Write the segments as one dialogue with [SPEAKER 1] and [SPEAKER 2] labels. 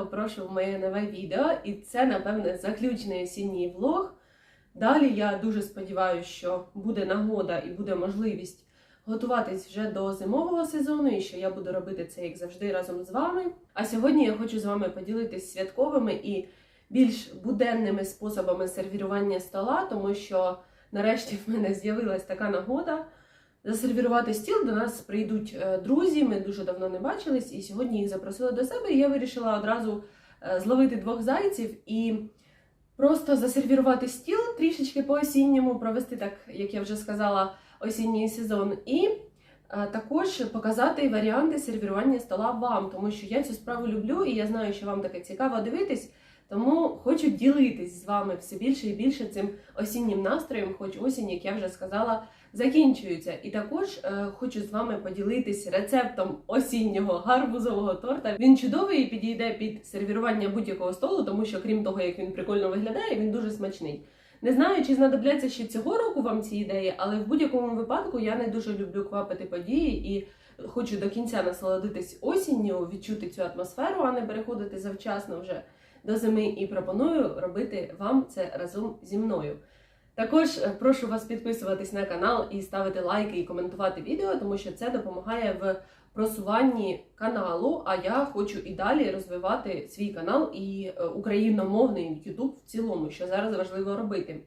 [SPEAKER 1] Ласкаво прошу в моє нове відео, і це, напевне, заключний осінній влог. Далі я дуже сподіваюся, що буде нагода і буде можливість готуватись вже до зимового сезону, і що я буду робити це, як завжди, разом з вами. А сьогодні я хочу з вами поділитись святковими і більш буденними способами сервірування стола, тому що нарешті в мене з'явилась така нагода. Засервірувати стіл до нас прийдуть е, друзі. Ми дуже давно не бачились, і сьогодні їх запросили до себе. І я вирішила одразу е, зловити двох зайців і просто засервірувати стіл трішечки по осінньому, провести так, як я вже сказала, осінній сезон. І е, також показати варіанти сервірування стола вам, тому що я цю справу люблю, і я знаю, що вам таке цікаво дивитись. Тому хочу ділитись з вами все більше і більше цим осіннім настроєм, хоч осінь, як я вже сказала, закінчується. І також е, хочу з вами поділитись рецептом осіннього гарбузового торта. Він чудовий і підійде під сервірування будь-якого столу, тому що, крім того, як він прикольно виглядає, він дуже смачний. Не знаю, чи знадобляться ще цього року вам ці ідеї, але в будь-якому випадку я не дуже люблю квапити події і хочу до кінця насолодитись осінню, відчути цю атмосферу, а не переходити завчасно вже до зими. І пропоную робити вам це разом зі мною. Також е, прошу вас підписуватись на канал і ставити лайки і коментувати відео, тому що це допомагає в просуванні каналу. А я хочу і далі розвивати свій канал і е, україномовний YouTube в цілому, що зараз важливо робити.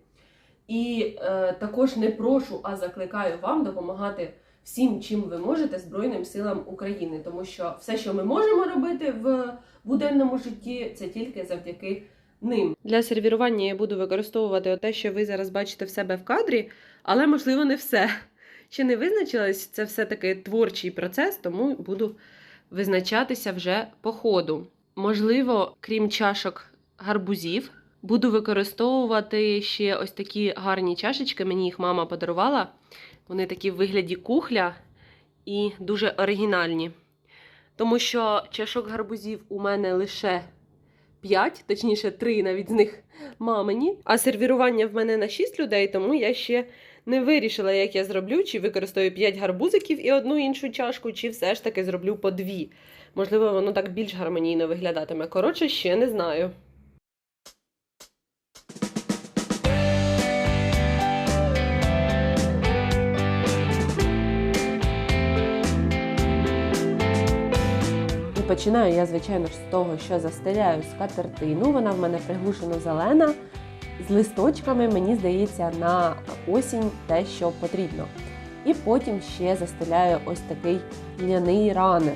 [SPEAKER 1] І е, також не прошу, а закликаю вам допомагати всім, чим ви можете Збройним силам України, тому що все, що ми можемо робити в буденному житті, це тільки завдяки ним. Для сервірування я буду використовувати те, що ви зараз бачите в себе в кадрі, але можливо не все. Ще не визначилась, це все-таки творчий процес, тому буду визначатися вже по ходу. Можливо, крім чашок гарбузів, буду використовувати ще ось такі гарні чашечки. Мені їх мама подарувала. Вони такі в вигляді кухля і дуже оригінальні. Тому що чашок гарбузів у мене лише 5, точніше, 3 навіть з них мамині. А сервірування в мене на 6 людей, тому я ще не вирішила, як я зроблю, чи використаю 5 гарбузиків і одну іншу чашку, чи все ж таки зроблю по дві. Можливо, воно так більш гармонійно виглядатиме. Коротше, ще не знаю. Починаю я, звичайно ж, з того, що застеляю скатертину. Вона в мене приглушено зелена. З листочками, мені здається, на осінь те, що потрібно. І потім ще застеляю ось такий ляний ранер.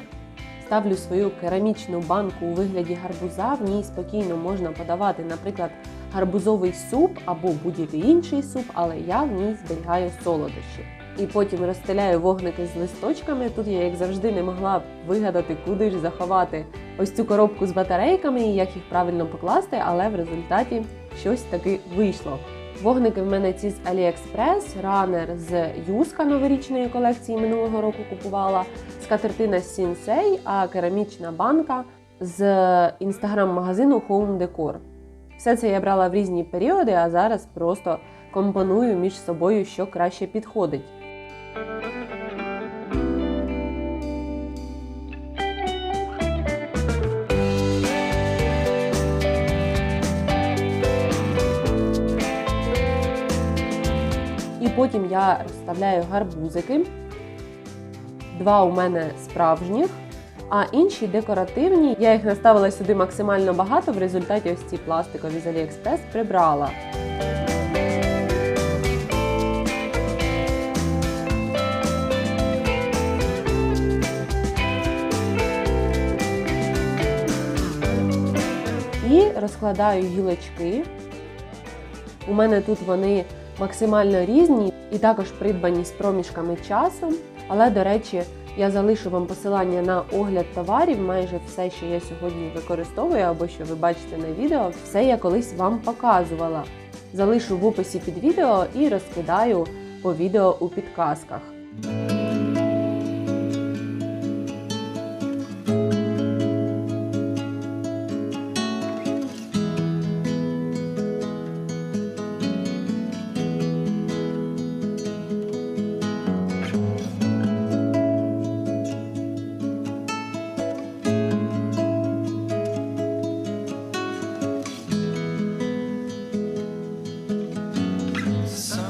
[SPEAKER 1] Ставлю свою керамічну банку у вигляді гарбуза. В ній спокійно можна подавати, наприклад, гарбузовий суп або будь-який інший суп, але я в ній зберігаю солодощі. І потім розстеляю вогники з листочками. Тут я, як завжди, не могла вигадати, куди ж заховати ось цю коробку з батарейками і як їх правильно покласти, але в результаті щось таки вийшло. Вогники в мене ці з AliExpress, ранер з Юска новорічної колекції минулого року купувала, скатертина Sensei, а керамічна банка з інстаграм-магазину Home Decor. Все це я брала в різні періоди, а зараз просто компоную між собою, що краще підходить. І потім я розставляю гарбузики. Два у мене справжніх, а інші декоративні. Я їх наставила сюди максимально багато, в результаті ось ці пластикові з AliExpress прибрала. Розкладаю гілочки. У мене тут вони максимально різні і також придбані з проміжками часу. Але, до речі, я залишу вам посилання на огляд товарів. Майже все, що я сьогодні використовую, або що ви бачите на відео, все я колись вам показувала. Залишу в описі під відео і розкидаю по відео у підказках.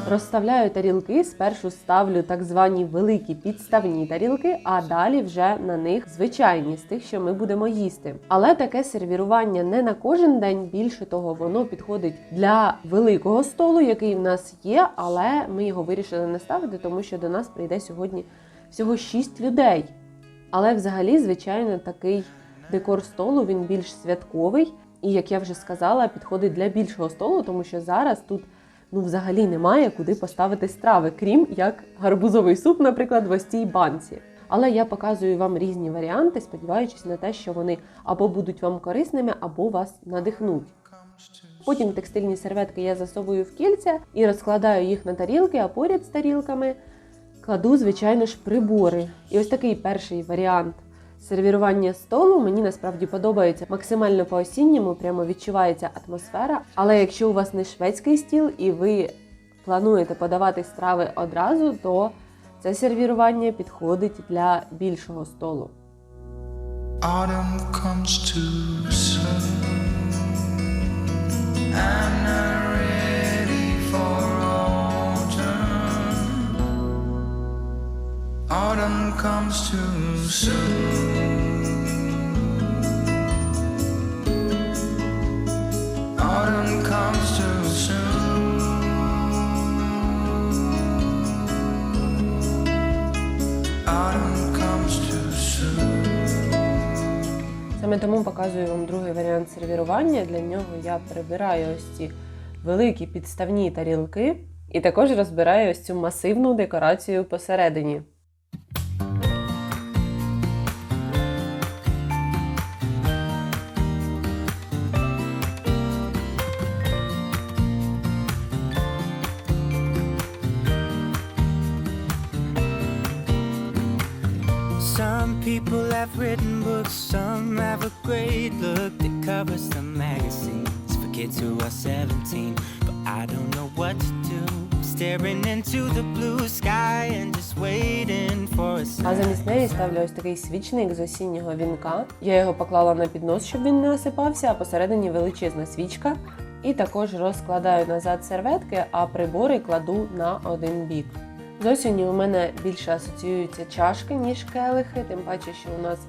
[SPEAKER 1] Розставляю тарілки, спершу ставлю так звані великі підставні тарілки, а далі вже на них звичайні з тих, що ми будемо їсти. Але таке сервірування не на кожен день. Більше того, воно підходить для великого столу, який в нас є, але ми його вирішили не ставити, тому що до нас прийде сьогодні всього 6 людей. Але взагалі, звичайно, такий декор столу він більш святковий. І, як я вже сказала, підходить для більшого столу, тому що зараз тут ну, взагалі немає куди поставити страви, крім як гарбузовий суп, наприклад, в ось цій банці. Але я показую вам різні варіанти, сподіваючись на те, що вони або будуть вам корисними, або вас надихнуть. Потім текстильні серветки я засовую в кільця і розкладаю їх на тарілки, а поряд з тарілками кладу, звичайно ж, прибори. І ось такий перший варіант сервірування столу мені насправді подобається максимально по-осінньому, прямо відчувається атмосфера. Але якщо у вас не шведський стіл і ви плануєте подавати страви одразу, то це сервірування підходить для більшого столу.
[SPEAKER 2] Autumn comes too soon.
[SPEAKER 1] Саме тому показую вам другий варіант сервірування. Для нього я прибираю ось ці великі підставні тарілки і також розбираю ось цю масивну декорацію посередині.
[SPEAKER 3] Some magazines for kids who are 17. But I don't know what to do. Staring into the blue sky and just waiting for a
[SPEAKER 1] А замість неї ставлю ось такий свічник з осіннього вінка. Я його поклала на піднос, щоб він не осипався, а посередині величезна свічка. І також розкладаю назад серветки, а прибори кладу на один бік. З осінню у мене більше асоціюються чашки, ніж келихи, тим паче, що у нас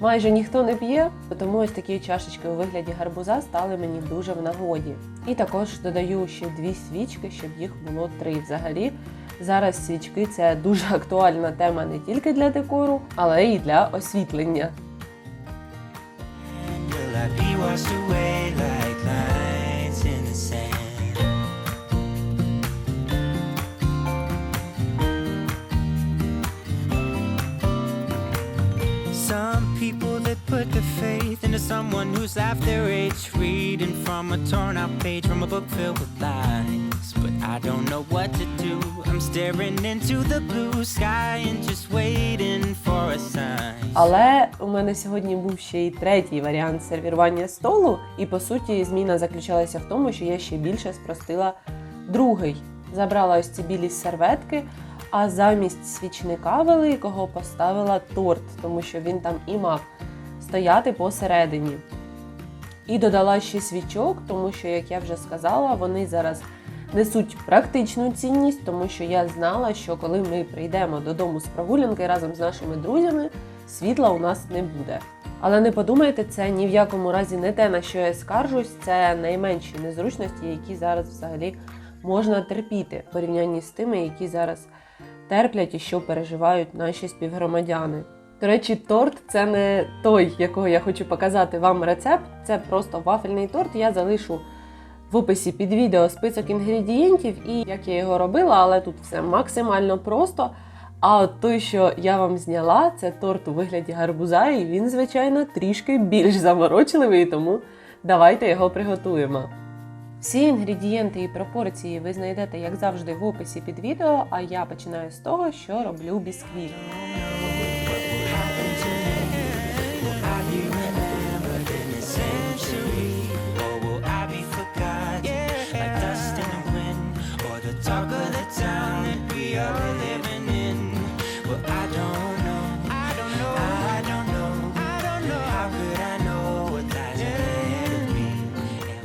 [SPEAKER 1] майже ніхто не п'є, тому ось такі чашечки у вигляді гарбуза стали мені дуже в нагоді. І також додаю ще дві свічки, щоб їх було три. Взагалі, зараз свічки це дуже актуальна тема не тільки для декору, але й для освітлення.
[SPEAKER 3] Someone who's half their age, reading from a torn out page from a book filled with lies. But I don't know what to do. I'm staring into the blue sky and just waiting for a sign.
[SPEAKER 1] Але у мене сьогодні був ще й третій варіант сервірування столу, і по суті зміна заключалася в тому, що я ще більше спростила другий. Забрала ось ці білі серветки, а замість свічника великого поставила торт, тому що він там і мав стояти посередині. І додала ще свічок, тому що, як я вже сказала, вони зараз несуть практичну цінність, тому що я знала, що коли ми прийдемо додому з прогулянки разом з нашими друзями, світла у нас не буде. Але не подумайте, це ні в якому разі не те, на що я скаржусь, це найменші незручності, які зараз взагалі можна терпіти в порівнянні з тими, які зараз терплять і що переживають наші співгромадяни. До речі, торт це не той, якого я хочу показати вам рецепт. Це просто вафельний торт. Я залишу в описі під відео список інгредієнтів і як я його робила, але тут все максимально просто. А от той, що я вам зняла, це торт у вигляді гарбуза, і він, звичайно, трішки більш заморочливий, тому давайте його приготуємо. Всі інгредієнти і пропорції ви знайдете, як завжди, в описі під відео, а я починаю з того, що роблю бісквіт.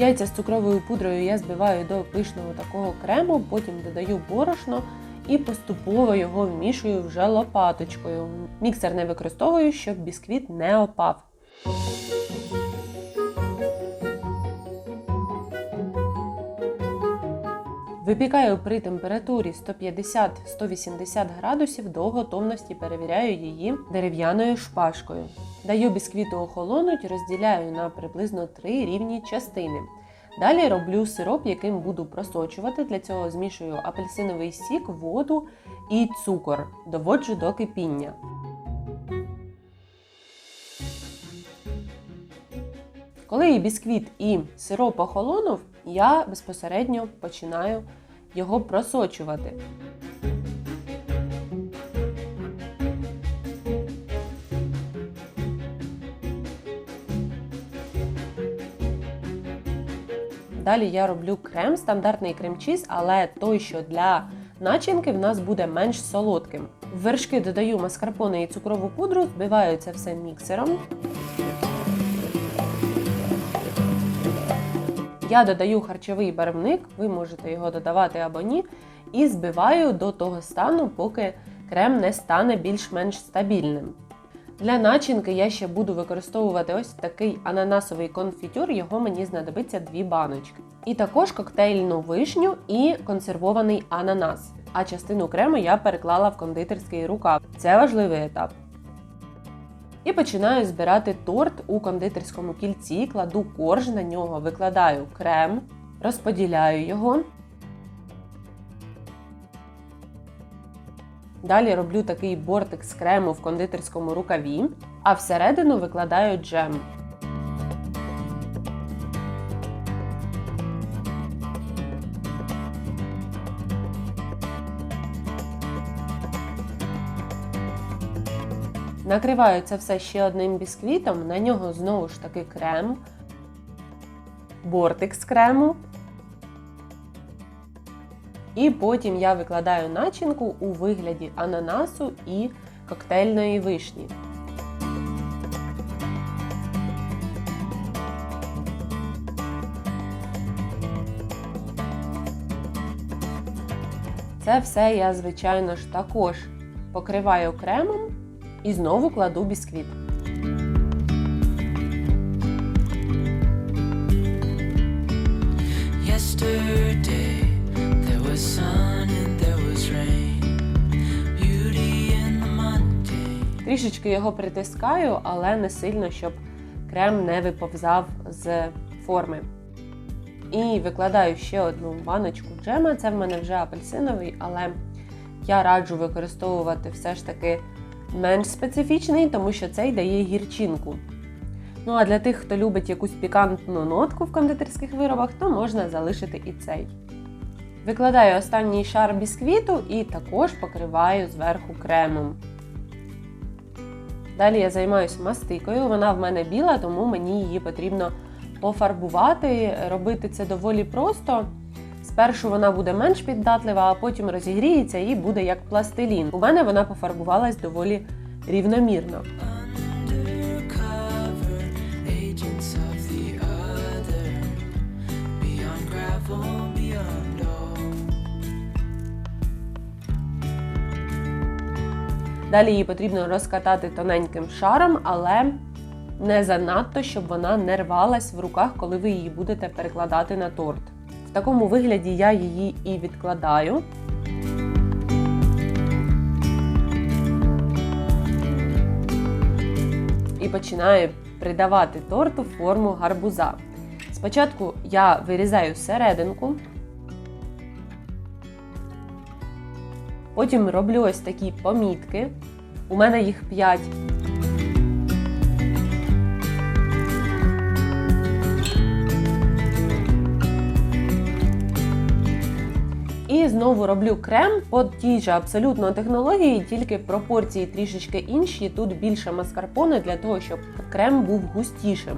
[SPEAKER 1] Яйця з цукровою пудрою я збиваю до пишного такого крему, потім додаю борошно і поступово його вмішую вже лопаточкою. Міксер не використовую, щоб бісквіт не опав. Випікаю при температурі 150-180 градусів до готовності, перевіряю її дерев'яною шпажкою. Даю бісквіту охолонуть, розділяю на приблизно три рівні частини. Далі роблю сироп, яким буду просочувати. Для цього змішую апельсиновий сік, воду і цукор. Доводжу до кипіння. Коли і бісквіт і сироп охолонув, я безпосередньо починаю його просочувати. Далі я роблю крем, стандартний крем-чіз, але той, що для начинки в нас буде менш солодким. В вершки додаю маскарпоне і цукрову пудру, збиваю це все міксером. Я додаю харчовий барвник, ви можете його додавати або ні, і збиваю до того стану, поки крем не стане більш-менш стабільним. Для начинки я ще буду використовувати ось такий ананасовий конфітюр, його мені знадобиться дві баночки. І також коктейльну вишню і консервований ананас. А частину крему я переклала в кондитерський рукав. Це важливий етап. І починаю збирати торт у кондитерському кільці, кладу корж на нього, викладаю крем, розподіляю його. Далі роблю такий бортик з крему в кондитерському рукаві, а всередину викладаю джем. Накриваю це все ще одним бісквітом, на нього знову ж таки крем, бортик з крему. І потім я викладаю начинку у вигляді ананасу і коктейльної вишні. Це все я, звичайно ж, також покриваю кремом і знову кладу бісквіт. Трішечки його притискаю, але не сильно, щоб крем не виповзав з форми. І викладаю ще одну баночку джема. Це в мене вже апельсиновий, але я раджу використовувати все ж таки менш специфічний, тому що цей дає гірчинку. Ну а для тих, хто любить якусь пікантну нотку в кондитерських виробах, то можна залишити і цей. Викладаю останній шар бісквіту і також покриваю зверху кремом. Далі я займаюся мастикою. Вона в мене біла, тому мені її потрібно пофарбувати. Робити це доволі просто. Спершу вона буде менш піддатлива, а потім розігріється і буде як пластилін. У мене вона пофарбувалась доволі рівномірно. Далі її потрібно розкатати тоненьким шаром, але не занадто, щоб вона не рвалась в руках, коли ви її будете перекладати на торт. В такому вигляді я її і відкладаю. І починаю придавати торту форму гарбуза. Спочатку я вирізаю серединку, потім роблю ось такі помітки. У мене їх 5. Знову роблю крем по тій же абсолютно технології, тільки пропорції трішечки інші. Тут більше маскарпоне для того, щоб крем був густішим.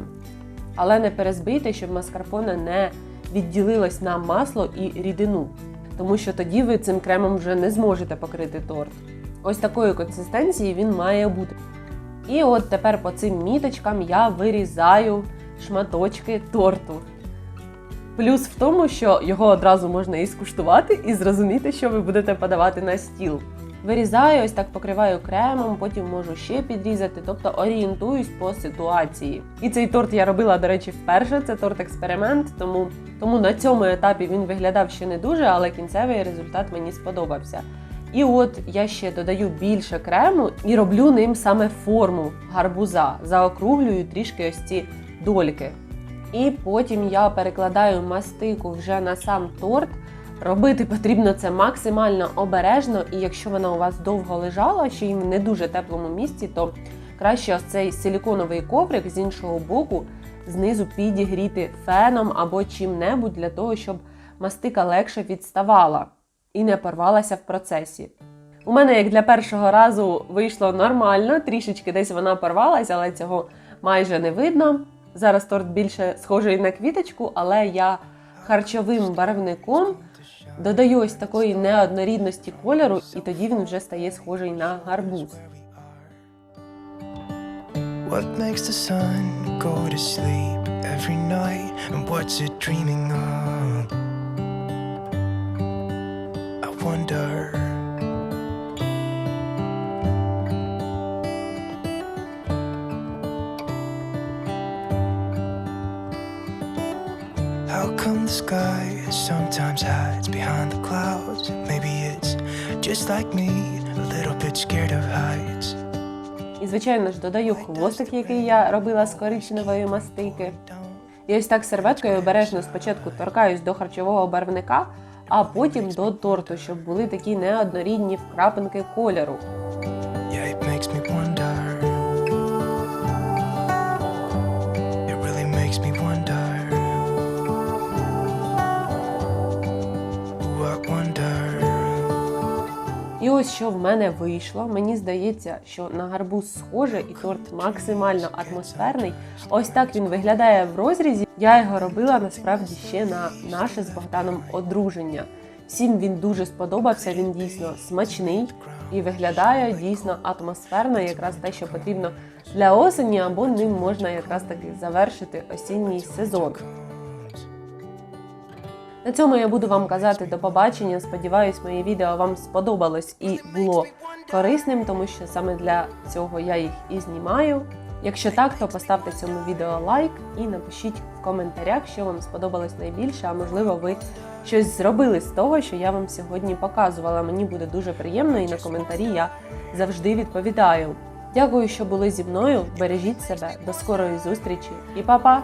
[SPEAKER 1] Але не перезбийте, щоб маскарпоне не відділилось на масло і рідину. Тому що тоді ви цим кремом вже не зможете покрити торт. Ось такої консистенції він має бути. І от тепер по цим міточкам я вирізаю шматочки торту. Плюс в тому, що його одразу можна і скуштувати, і зрозуміти, що ви будете подавати на стіл. Вирізаю, ось так покриваю кремом, потім можу ще підрізати, тобто орієнтуюсь по ситуації. І цей торт я робила, до речі, вперше. Це торт-експеримент, тому, тому на цьому етапі він виглядав ще не дуже, але кінцевий результат мені сподобався. І от я ще додаю більше крему і роблю ним саме форму гарбуза, заокруглюю трішки ось ці дольки. І потім я перекладаю мастику вже на сам торт. Робити потрібно це максимально обережно, і якщо вона у вас довго лежала, ще й в не дуже теплому місці, то краще ось цей силіконовий коврик з іншого боку знизу підігріти феном або чим-небудь для того, щоб мастика легше відставала і не порвалася в процесі. У мене, як для першого разу, вийшло нормально, трішечки десь вона порвалася, але цього майже не видно. Зараз торт більше схожий на квіточку, але я харчовим барвником додаю ось такої неоднорідності кольору, і тоді він вже стає схожий на гарбуз.
[SPEAKER 4] What makes the sun go to sleep every night? And what's it dreaming of? I wonder. How come the sky sometimes hides behind the clouds? Maybe it's just like me, a little bit scared of heights.
[SPEAKER 1] І, звичайно ж, додаю хвостик, який я робила з коричневої мастики. І ось так серветкою обережно спочатку торкаюсь до харчового барвника, а потім до торту, щоб були такі неоднорідні вкрапинки кольору. Ось що в мене вийшло. Мені здається, що на гарбуз схоже, і торт максимально атмосферний. Ось так він виглядає в розрізі. Я його робила насправді ще на наше з Богданом одруження. Всім він дуже сподобався. Він дійсно смачний і виглядає дійсно атмосферно, якраз те, що потрібно для осені, або ним можна якраз таки завершити осінній сезон. На цьому я буду вам казати до побачення. Сподіваюсь, моє відео вам сподобалось і було корисним, тому що саме для цього я їх і знімаю. Якщо так, то поставте цьому відео лайк і напишіть в коментарях, що вам сподобалось найбільше, а можливо, ви щось зробили з того, що я вам сьогодні показувала. Мені буде дуже приємно, і на коментарі я завжди відповідаю. Дякую, що були зі мною. Бережіть себе, до скорої зустрічі і па-па!